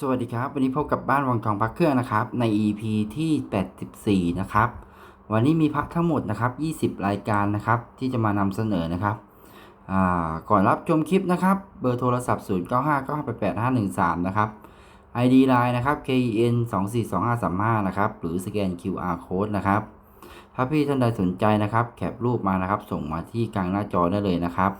สวัสดีครับ วันนี้พบกับบ้านวังทองพักเครื่องนะครับ ใน EP ที่ 84 นะครับ วันนี้มีพักทั้งหมดนะครับ 20 รายการนะครับ ที่จะมานำเสนอนะครับก่อนรับชมคลิปนะครับ เบอร์โทรศัพท์ 0 9 5 9 8 8 5 1 3 นะครับ ID Line นะครับ KEN 2 4 2 5 3 5 นะครับ หรือสแกน QR Code นะครับ ถ้าพี่ท่านใดสนใจนะครับ แคปรูปมานะครับ ส่งมาที่กลางหน้าจอได้เลยนะครับ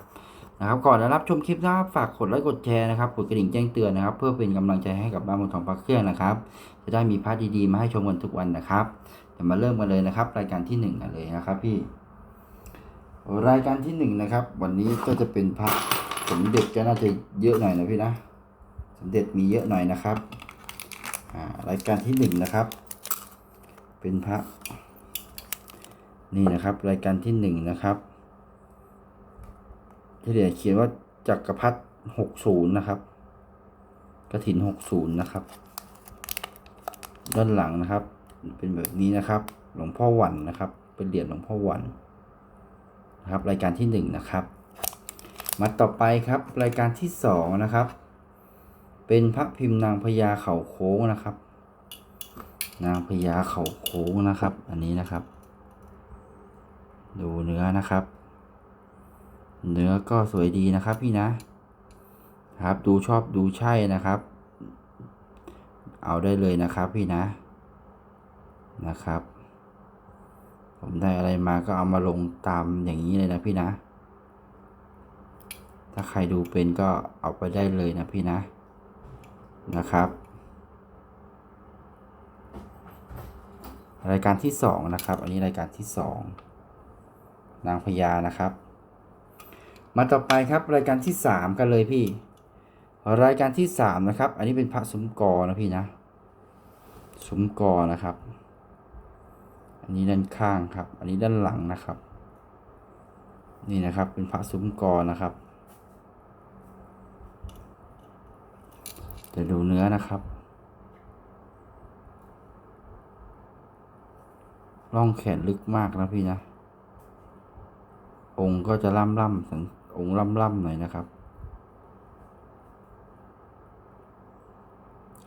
นะครับก่อนจะรับชมคลิปนะครับฝากกดไลค์กดแชร์นะครับกดกระดิ่งแจ้งเตือนนะครับ เพื่อเป็นกำลังใจให้กับบ้านบนทองพักเครื่องนะครับ จะได้มีพาร์ทดีๆมาให้ชมกันทุกวันนะครับเดี๋ยวมาเริ่มกันเลยนะครับ รายการที่หนึ่งกันเลยนะครับพี่ รายการที่หนึ่งนะครับ วันนี้ก็จะเป็นพระสมเด็จก็น่าจะเยอะหน่อยนะพี่นะ สมเด็จมีเยอะหน่อยนะครับรายการที่หนึ่งนะครับ เป็นพระ นี่นะครับ รายการที่หนึ่งนะครับ ที่เหลือเขียนว่าจักรพรรดิหกศูนย์นะครับกระถินหกศูนย์นะครับ ด้านหลังนะครับ เป็นแบบนี้นะครับ หลวงพ่อวันนะครับ เป็นเหรียญหลวงพ่อวันนะครับ รายการที่หนึ่งนะครับ มาต่อไปครับ รายการที่สองนะครับ เป็นพระพิมพ์นางพญาเขาโค้งนะครับ นางพญาเขาโค้งนะครับ อันนี้นะครับ ดูเนื้อนะครับ เนื้อก็สวยดีนะครับพี่นะครับ ดูชอบดูใช่นะครับ เอาได้เลยนะครับพี่นะนะครับ ผมได้อะไรมาก็เอามาลงตามอย่างนี้เลยนะพี่นะ ถ้าใครดูเป็นก็เอาไปได้เลยนะพี่นะนะครับรายการที่สองนะครับ อันนี้รายการที่สองนางพญานะครับ มาต่อไปครับรายการที่สามกันเลยพี่ รายการที่สามนะครับ อันนี้เป็นพระสมกอนะพี่นะ สมกอนะครับ อันนี้ด้านข้างครับ อันนี้ด้านหลังนะครับ นี่นะครับเป็นพระสมกอนะครับจะดูเนื้อนะครับร่องแขนลึกมากนะพี่นะ องค์ก็จะล่ำล่ำสัน องค์ล่ำล่ำหน่อยนะครับ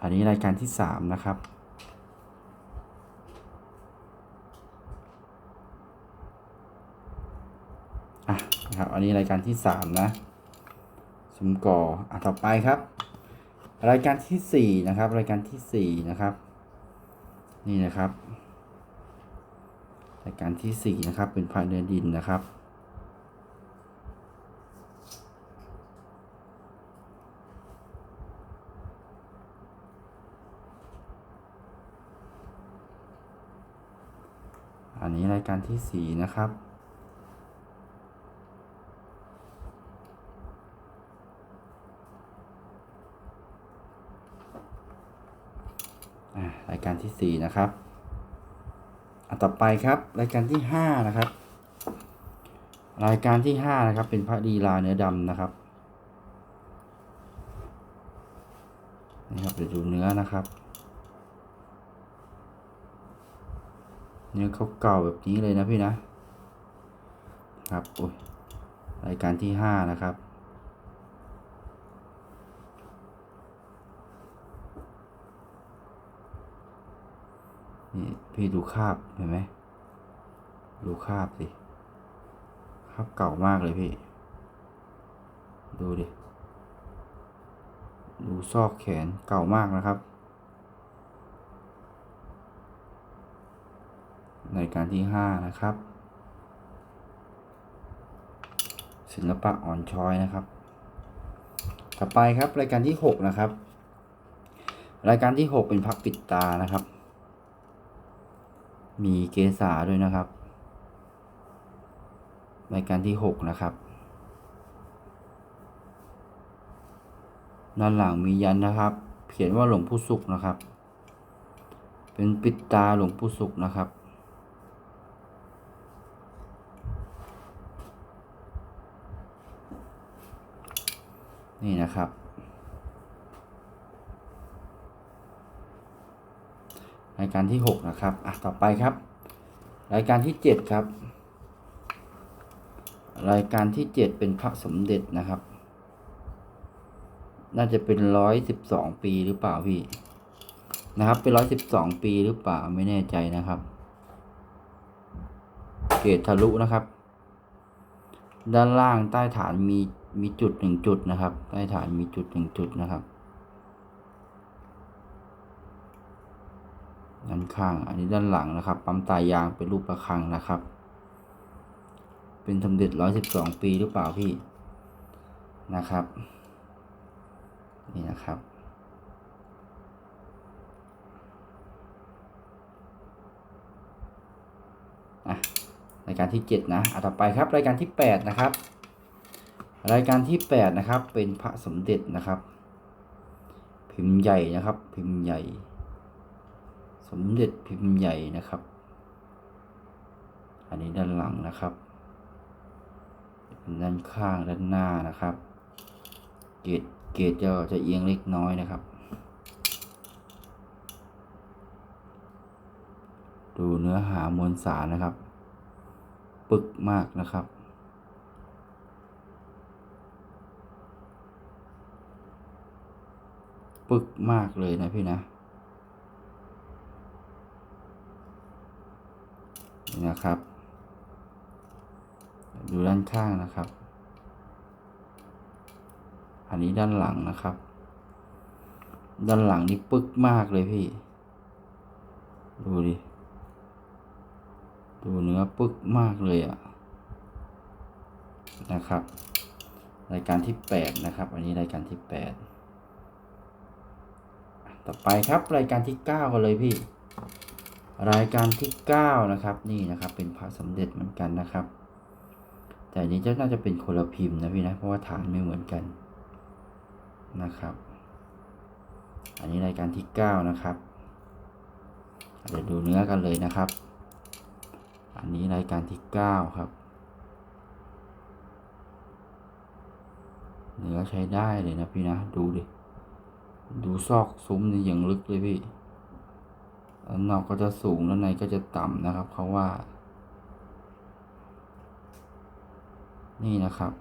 อันนี้รายการที่สามนะครับ อะนะครับ อันนี้รายการที่สามนะสมก่อ อะต่อไปครับ รายการที่สี่นะครับ รายการที่สี่นะครับ นี่นะครับรายการที่สี่นะครับ เป็นพระเนื้อดินนะครับ อันนี้ราย การที่สี่นะครับ รายการที่สี่นะครับอันต่อไปครับ รายการที่ห้านะครับ รายการที่ห้านะครับ เป็นพระดีลาเนื้อดำนะครับนี่ครับเดี๋ยวดูเนื้อนะครับ เนื้อเขาเก่าแบบนี้เลยนะพี่นะครับโอ้ยรายการที่ห้านะครับ นี่พี่ดูคาบเห็นไหมดูคาบสิคาบเก่ามากเลยพี่ ดูดิ ดูซอกแขนเก่ามากนะครับ รายการที่ห้านะครับ ศิลปะอ่อนช้อยนะครับ ต่อไปครับรายการที่หกนะครับ รายการที่หกเป็นพักปิดตานะครับ มีเกษาด้วยนะครับ รายการที่หกนะครับด้านหลังมียันนะครับ เขียนว่าหลวงปู่สุขนะครับ เป็นปิดตาหลวงปู่สุขนะครับ นี่นะครับ รายการที่หกนะครับ อะ ต่อไปครับ รายการที่เจ็ดครับ รายการที่เจ็ดเป็นพระสมเด็จนะครับ น่าจะเป็นร้อยสิบสองปีหรือเปล่าพี่ นะครับ เป็นร้อยสิบสองปีหรือเปล่าไม่แน่ใจนะครับ เกรดทะลุนะครับ ด้านล่างใต้ฐานมี มีจุดหนึ่งจุดนะครับ ใต้ฐานมีจุดหนึ่งจุดนะครับด้านข้าง อันนี้ด้านหลังนะครับ ปั๊มตายางเป็นรูปประคังนะครับ เป็นสมเด็จร้อยสิบสองปีหรือเปล่าพี่นะครับ นี่นะครับ อะ รายการที่เจ็ดนะ อะต่อไปครับ รายการที่แปดนะครับ รายการที่แปดนะครับ เป็นพระสมเด็จนะครับ พิมพ์ใหญ่นะครับ พิมพ์ใหญ่ สมเด็จพิมพ์ใหญ่นะครับ อันนี้ด้านหลังนะครับ ด้านข้างด้านหน้านะครับ เกรดเกรดจะจะเอียงเล็กน้อยนะครับ ดูเนื้อหามวลสารนะครับ ปึกมากนะครับ ปึกมากเลยนะพี่นะนะครับ ดูด้านข้างนะครับ อันนี้ด้านหลังนะครับ ด้านหลังนี่ปึกมากเลยพี่ ดูดิ ดูเนื้อปึกมากเลยอะนะครับ รายการที่แปดนะครับ อันนี้รายการที่แปด ต่อไปครับรายการที่เก้ากันเลยพี่ รายการที่เก้านะครับ นี่นะครับเป็นพระสมเด็จเหมือนกันนะครับ แต่นี้จะน่าจะเป็นคนละพิมพ์นะพี่นะเพราะว่าฐานไม่เหมือนกันนะครับ อันนี้รายการที่เก้านะครับเดี๋ยวดูเนื้อกันเลยนะครับ อันนี้รายการที่เก้าครับ เนื้อใช้ได้เลยนะพี่นะดูดิ ดูซอกซุ้มนี่อย่างลึกเลยพี่ด้านอกก็จะสูงด้านในก็จะต่ำนะครับเขาว่า นี่นะครับ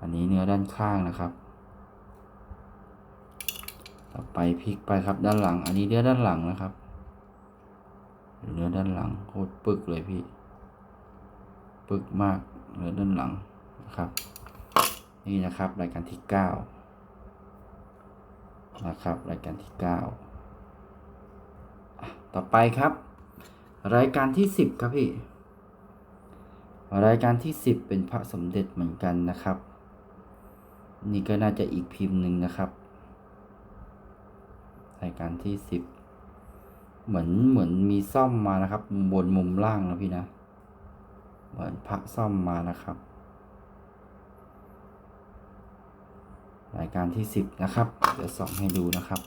อันนี้เนื้อด้านข้างนะครับ ต่อไปพลิกไปครับด้านหลัง อันนี้เนื้อด้านหลังนะครับ เนื้อด้านหลังโคตรปึกเลยพี่ ปึกมากเนื้อด้านหลังนะครับ นี่นะครับ รายการที่เก้านะครับ รายการที่เก้าต่อไปครับ รายการที่สิบครับพี่รายการที่สิบเป็นพระสมเด็จเหมือนกันนะครับ นี่ก็น่าจะอีกพิมพ์หนึ่งนะครับรายการที่สิบเหมือนเหมือนมีซ่อมมานะครับ บนมุมล่างนะพี่นะ เหมือนพระซ่อมมานะครับ รายการที่สิบนะครับ เดี๋ยวส่องให้ดูนะครับ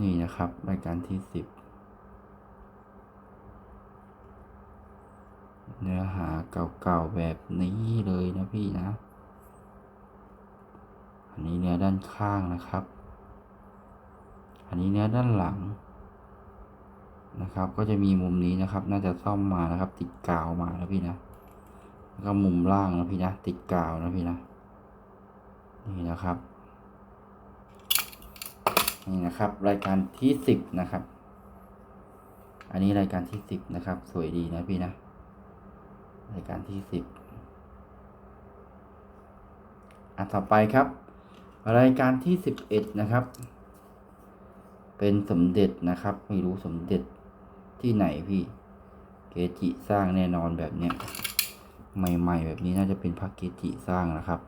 นี่นะครับ รายการที่สิบเนื้อหาเก่าๆแบบนี้เลยนะพี่นะ อันนี้เนื้อด้านข้างนะครับ อันนี้เนื้อด้านหลัง นะครับ ก็จะมีมุมนี้นะครับ น่าจะซ่อมมานะครับ ติดกาวมาแล้วพี่นะแล้วก็มุมล่างนะพี่นะ ติดกาวนะพี่นะ นี่นะครับ นี่นะครับ รายการที่สิบนะครับ อันนี้รายการที่สิบนะครับ สวยดีนะพี่นะ รายการที่สิบอะต่อไปครับ รายการที่สิบเอ็ดนะครับ เป็นสมเด็จนะครับ ไม่รู้สมเด็จ ที่ไหนพี่ เกจิสร้างแน่นอนแบบเนี้ยใหม่ ๆ แบบนี้น่าจะเป็นพระเกจิสร้างนะครับ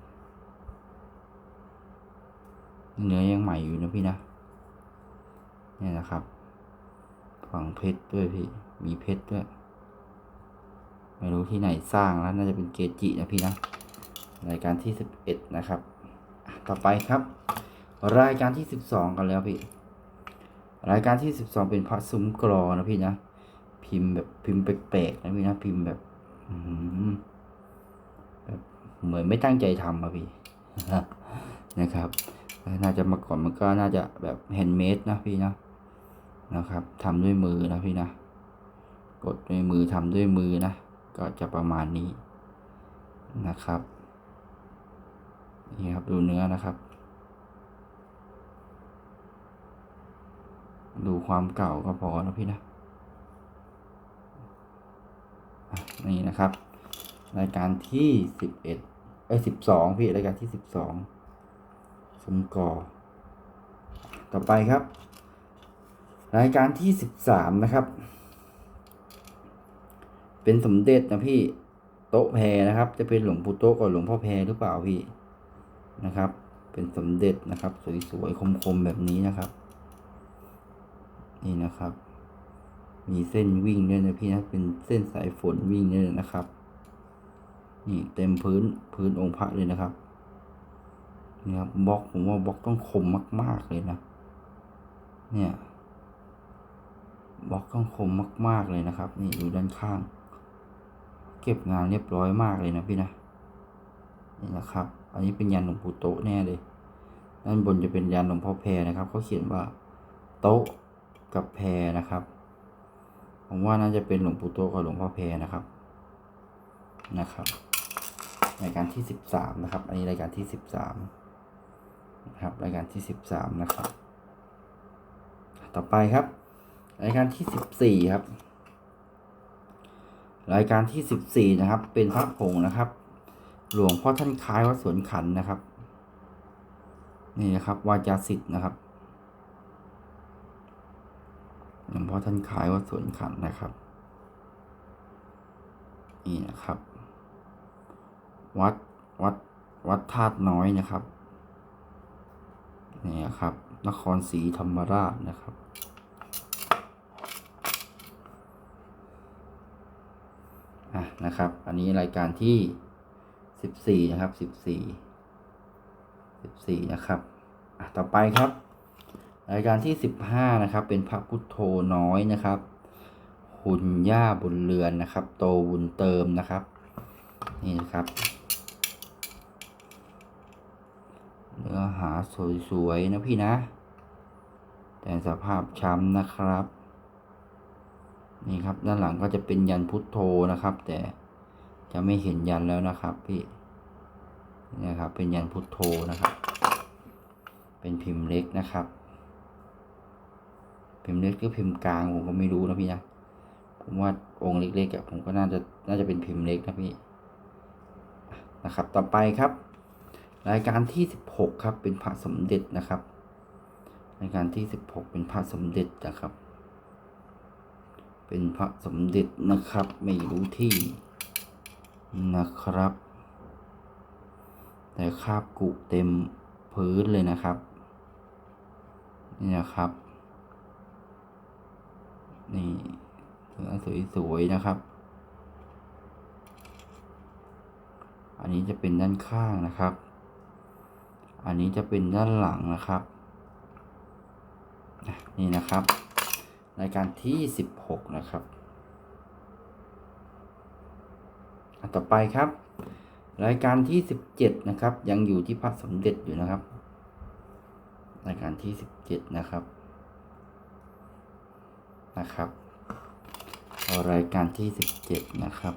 เนื้อยังใหม่อยู่นะพี่นะเนี่ยนะครับ ฝังเพชรด้วยพี่ มีเพชรด้วย ไม่รู้ที่ไหนสร้างแล้วน่าจะเป็นเกจินะพี่นะ รายการที่สิบเอ็ดนะครับ ต่อไปครับ รายการที่สิบสองกันแล้วพี่ รายการที่สิบสองเป็นพระซุ้มกรอนะพี่นะ พิมพ์แบบพิมพ์แปลกๆนะพี่นะพิมพ์แบบแบบเหมือนไม่ตั้งใจทำอะพี่นะครับน่าจะมาก่อนมันก็น่าจะแบบแฮนด์เมดนะพี่นะนะครับทำด้วยมือนะพี่นะกดด้วยมือทำด้วยมือนะก็จะประมาณนี้นะครับนี่ครับดูเนื้อนะครับ ดูความเก่าก็พอนะพี่นะอะ นี่นะครับ รายการที่สิบเอ็ดเอ้ยสิบสองพี่รายการที่สิบสองซุ้มก่อต่อไปครับ รายการที่สิบสามนะครับ เป็นสมเด็จนะพี่โต๊ะแพรนะครับ จะเป็นหลวงปู่โต๊ะกับหลวงพ่อแพรหรือเปล่าพี่นะครับ เป็นสมเด็จนะครับ สวยๆคมๆแบบนี้นะครับ นี่นะครับ มีเส้นวิ่งด้วยนะพี่นะ เป็นเส้นสายฝนวิ่งด้วยนะครับ นี่เต็มพื้นพื้นองค์พระเลยนะครับนี่ครับบล็อกผมว่าบล็อกต้องคมมาก ๆเลยนะ เนี่ยบล็อกต้องคมมาก ๆเลยนะครับ นี่อยู่ด้านข้าง เก็บงานเรียบร้อยมากเลยนะพี่นะนี่นะครับ อันนี้เป็นยันหลวงปู่โต๊ะแน่เลยด้านบนจะเป็นยันหลวงพ่อแพรนะครับเขาเขียนว่า โต๊ะกับแพรนะครับ ผมว่าน่าจะเป็นหลวงปู่โตกับหลวงพ่อแพรนะครับนะครับรายการที่สิบสามนะครับ อันนี้รายการที่สิบสามนะครับรายการที่สิบสามนะครับ ต่อไปครับ รายการที่สิบสี่ครับ รายการที่สิบสี่นะครับ เป็นพระผงนะครับ หลวงพ่อท่านคล้ายวัดสวนขันนะครับ นี่นะครับวาจาสิทธ์นะครับ หล วงพ่อท่านคล้ายวัดสวนขันนะครับ นี่นะครับ วัดวัดวัดธาตุน้อยนะครับนี่นะครับ นครศรีธรรมราชนะครับ อะนะครับ อันนี้รายการที่สิบสี่นะครับสิบสี่สิบสี่นะครับ อะ ต่อไปครับ รายการที่สิบห้านะครับ เป็นพระพุทโธน้อยนะครับ หุ่นย่าบุญเรือนนะครับ โตบุญเติมนะครับ นี่นะครับเนื้อหาสวยๆนะพี่นะ แต่สภาพช้ำนะครับ นี่ครับด้านหลังก็จะเป็นยันพุทโธนะครับ แต่จะไม่เห็นยันแล้วนะครับพี่นี่นะครับ เป็นยันพุทโธนะครับ เป็นพิมพ์เล็กนะครับ พิมพ์เล็กหรือพิมพ์กลางผมก็ไม่รู้นะพี่นะผมว่าองค์เล็กๆอะผมก็น่าจะน่าจะเป็นพิมพ์เล็กนะพี่นะครับ ต่อไปครับ รายการที่สิบหกครับ เป็นพระสมเด็จนะครับ รายการที่สิบหกเป็นพระสมเด็จนะครับ เป็นพระสมเด็จนะครับ ไม่รู้ที่นะครับ แต่คาบกุเต็มพื้นเลยนะครับ นี่นะครับ นี่เนื้อสวยๆนะครับ อันนี้จะเป็นด้านข้างนะครับ อันนี้จะเป็นด้านหลังนะครับ นี่นะครับ รายการที่สิบหกนะครับต่อไปครับ รายการที่สิบเจ็ดนะครับ ยังอยู่ที่พระสมเด็จอยู่นะครับ รายการที่สิบเจ็ดนะครับ นะครับรายการที่สิบเจ็ดนะครับ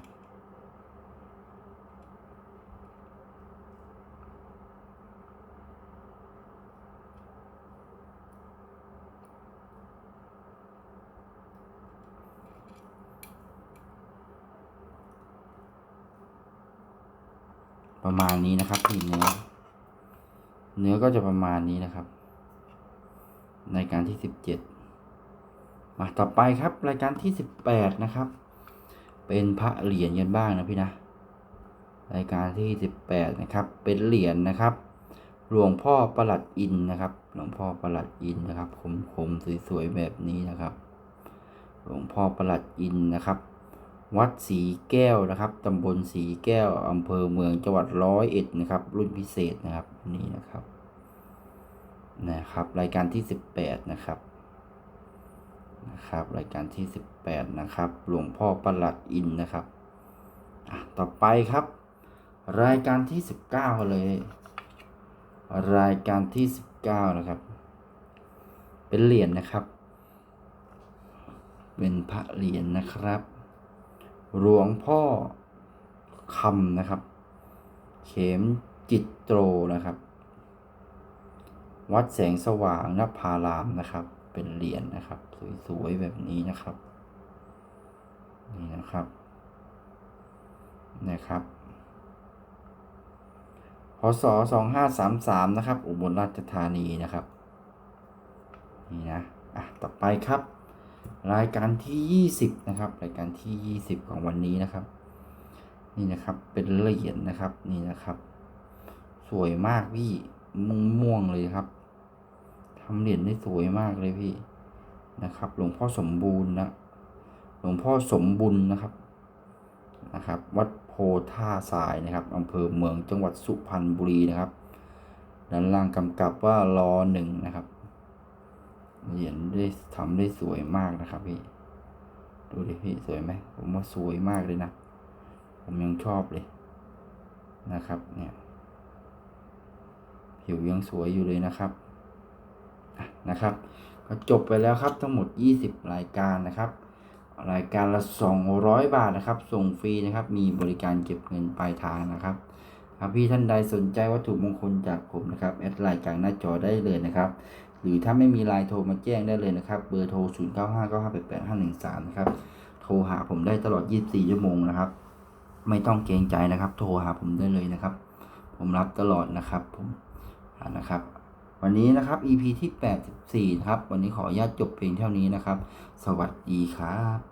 ประมาณนี้นะครับที่เนื้อ เนื้อก็จะประมาณนี้นะครับรายการที่สิบเจ็ด มาต่อไปครับรายการที่สิบแปดนะครับ เป็นพระเหรียญกันบ้างนะพี่นะ รายการที่สิบแปดนะครับ เป็นเหรียญนะครับ หลวงพ่อประหลัดอินนะครับ หลวงพ่อประหลัดอินนะครับคมคมสวยๆแบบนี้นะครับ หลวงพ่อประหลัดอินนะครับ วัดสีแก้วนะครับตำบลสีแก้วอำเภอเมืองจังหวัดร้อยเอ็ดนะครับ รุ่นพิเศษนะครับนี่นะครับนะครับ รายการที่สิบแปดนะครับ นะครับรายการที่สิบแปดนะครับ หลวงพ่อประหลัดอินนะครับต่อไปครับ รายการที่สิบเก้าเลย รายการที่สิบเก้านะครับ เป็นเหรียญนะครับ เป็นพระเหรียญนะครับ หลวงพ่อคำนะครับ เขมจิตโตรนะครับ วัดแสงสว่างนภารามนะครับ เป็นเหรียญนะครับ สวยๆแบบนี้นะครับ นี่นะครับ นะครับพศสองห้าสามสามนะครับ อุบลราชธานีนะครับ นี่นะ อะ ต่อไปครับ รายการที่ยี่สิบนะครับ รายการที่ยี่สิบของวันนี้นะครับ นี่นะครับ เป็นเหรียญนะครับ นี่นะครับ สวยมากพี่ม่วงม่วงๆเลยครับ ทำเหรียญได้สวยมากเลยพี่นะครับ หลวงพ่อสมบูรณ์นะ หลวงพ่อสมบุญนะครับนะครับ วัดโพท่าทรายนะครับอำเภอเมืองจังหวัดสุพรรณบุรีนะครับด้านล่างกำกับว่ารอหนึ่งนะครับ เหรียญได้ทำได้สวยมากนะครับพี่ ดูดิพี่สวยไหมผมว่าสวยมากเลยนะ ผมยังชอบเลยนะครับเนี่ย ผิวยังสวยอยู่เลยนะครับ นะครับ ก็จบไปแล้วครับทั้งหมด 20 รายการนะครับ รายการละ 200 บาทนะครับ ส่งฟรีนะครับ มีบริการเก็บเงินปลายทางนะครับถ้าพี่ท่านใดสนใจวัตถุมงคลจากผมนะครับแอดไลน์กลางหน้าจอได้เลยนะครับ หรือถ้าไม่มีไลน์โทรมาแจ้งได้เลยนะครับ เบอร์โทร 0 9 5 9 5 8 8 5 1 3 นะครับ โทรหาผมได้ตลอด 24 ชั่วโมงนะครับ ไม่ต้องเกรงใจนะครับ โทรหาผมได้เลยนะครับ ผมรับตลอดนะครับผมนะครับ วันนี้นะครับ EP ที่ 84 ครับ วันนี้ขออนุญาตจบเพียงเท่านี้นะครับ สวัสดีครับ